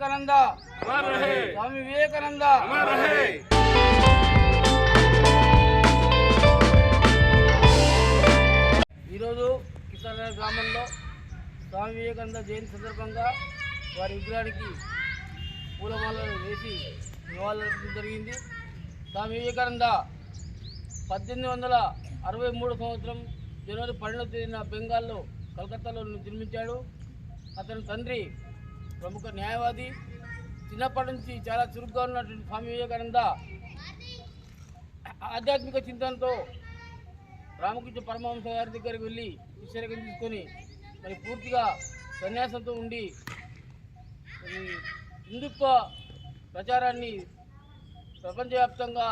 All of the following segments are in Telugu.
వివేకానంద. స్వామి వివేకానంద. ఈరోజు కిసాన్ గ్రామంలో స్వామి వివేకానంద జయంతి సందర్భంగా వారి విగ్రహానికి పూలమాలను వేసి నివాళులర్పించడం జరిగింది. స్వామి వివేకానంద పద్దెనిమిది వందల అరవై మూడు సంవత్సరం జనవరి పన్నెండవ తేదీన బెంగాల్లో కలకత్తాలో జన్మించాడు. అతని తండ్రి ప్రముఖ న్యాయవాది చిన్నప్పటి నుంచి చాలా చురుగ్గా ఉన్నటువంటి స్వామి వివేకానంద ఆధ్యాత్మిక చింతనతో రామకృష్ణ పరమహంస గారి దగ్గరికి వెళ్ళి శిష్యరకం తీసుకొని మరి పూర్తిగా సన్యాసంతో ఉండి హిందుత్వ ప్రచారాన్ని ప్రపంచవ్యాప్తంగా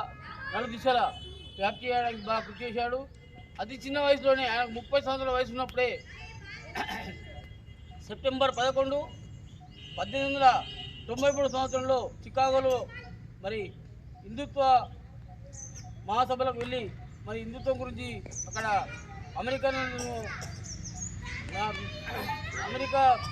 నలుదిశల వ్యాప్తి చేయడానికి బాగా కృషి చేశాడు. అతి చిన్న వయసులోనే ఆయన ముప్పై సంవత్సరాల వయసు ఉన్నప్పుడే సెప్టెంబర్ పదకొండు పద్దెనిమిది వందల తొంభై మూడు సంవత్సరంలో చికాగోలో మరి హిందుత్వ మహాసభలకు వెళ్ళి మరి హిందుత్వం గురించి అక్కడ అమెరికన్ అమెరికా